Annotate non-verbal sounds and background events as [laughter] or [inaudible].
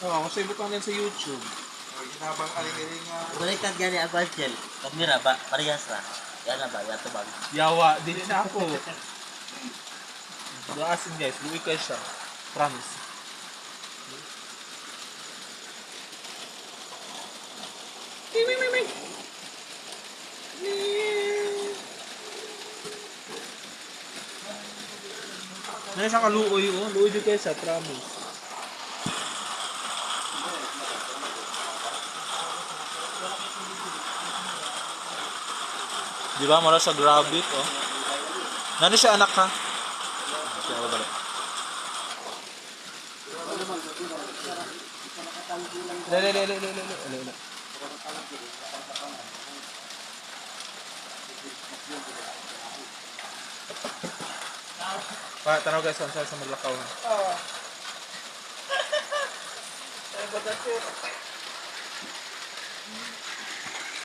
Oo, kasi butang din sa YouTube. Habang aling-aling nga. Baliktad gani ang Angel. Kamera ba? Parehas ra. Yan na ba? Yato ba? Yawa, dili na ako. Daasin guys, luwi kayo siya. Promise. Nasa siya kaluoy oh. Luoy din kayo sa promise. Di ba? Mula sa grabe oh. Nani siya anak ha? Siya ako balik. Lele, lele, lele, lele, lele. Pa, tanaw guys, saan sa maglakaw. Oo. [laughs] Ay, bagat